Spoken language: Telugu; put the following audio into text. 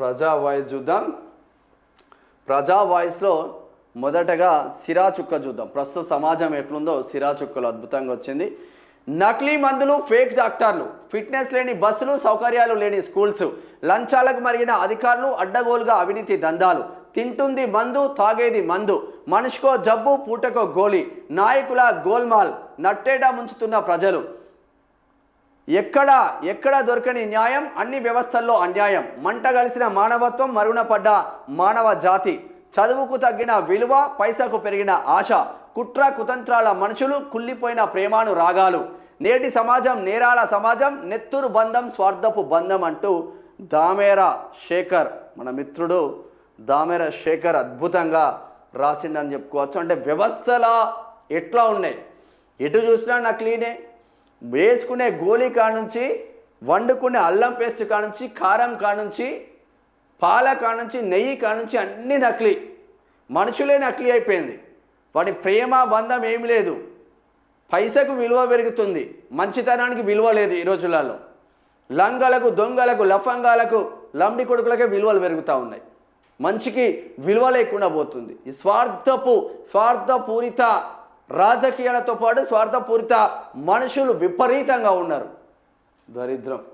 ప్రజా వాయిస్ చూద్దాం ప్రజా వాయిస్లో మొదటగా సిరా చుక్క చూద్దాం. ప్రస్తుత సమాజం ఎట్లుందో సిరా చుక్కలు అద్భుతంగా వచ్చింది. నకిలీ మందులు ఫేక్ డాక్టర్లు ఫిట్నెస్ లేని బస్సులు సౌకర్యాలు లేని స్కూల్స్ లంచాలకు మరిగిన అధికారులు అడ్డగోలుగా అవినీతి దందాలు. తింటుంది మందు తాగేది మందు. మనిషికో జబ్బు పూటకో గోలి. నాయకుల గోల్మాల్. నట్టేటా ముంచుతున్న ప్రజలు. ఎక్కడ ఎక్కడ దొరకని న్యాయం అన్ని వ్యవస్థల్లో అన్యాయం. మంట కలిసిన మానవత్వం మరుగున పడ్డ మానవ జాతి. చదువుకు తగ్గిన విలువ పైసకు పెరిగిన ఆశ. కుట్ర కుతంత్రాల మనుషులు కుళ్ళిపోయిన ప్రేమాను రాగాలు నేటి సమాజం నేరాల సమాజం నెత్తురు బంధం స్వార్థపు బంధం అంటూ దామేర శేఖర్ మన మిత్రుడు దామేర శేఖర్ అద్భుతంగా రాసిండని చెప్పుకోవచ్చు. అంటే వ్యవస్థలా ఎట్లా ఉన్నాయి? ఎటు చూసినా నకిలీనే వేసుకునే గోళీ కానుంచి వండుకునే అల్లం పేస్ట్ కానుంచి కారం కానుంచి పాల కానుంచి నెయ్యి కానుంచి అన్నీ నకిలీ. మనుషులే నకిలీ అయిపోయింది. వాటి ప్రేమ బంధం ఏమి లేదు. పైసకు విలువ పెరుగుతుంది. మంచితనానికి విలువ లేదు ఈ రోజులలో. లంగలకు దొంగలకు లఫంగాలకు లంబడి కొడుకులకే విలువలు పెరుగుతూ ఉన్నాయి. మంచికి విలువ లేకుండా పోతుంది. ఈ స్వార్థపు స్వార్థపూరిత రాజకీయాలతో పాటు స్వార్థపూరిత మనుషులు విపరీతంగా ఉన్నారు. దరిద్రం.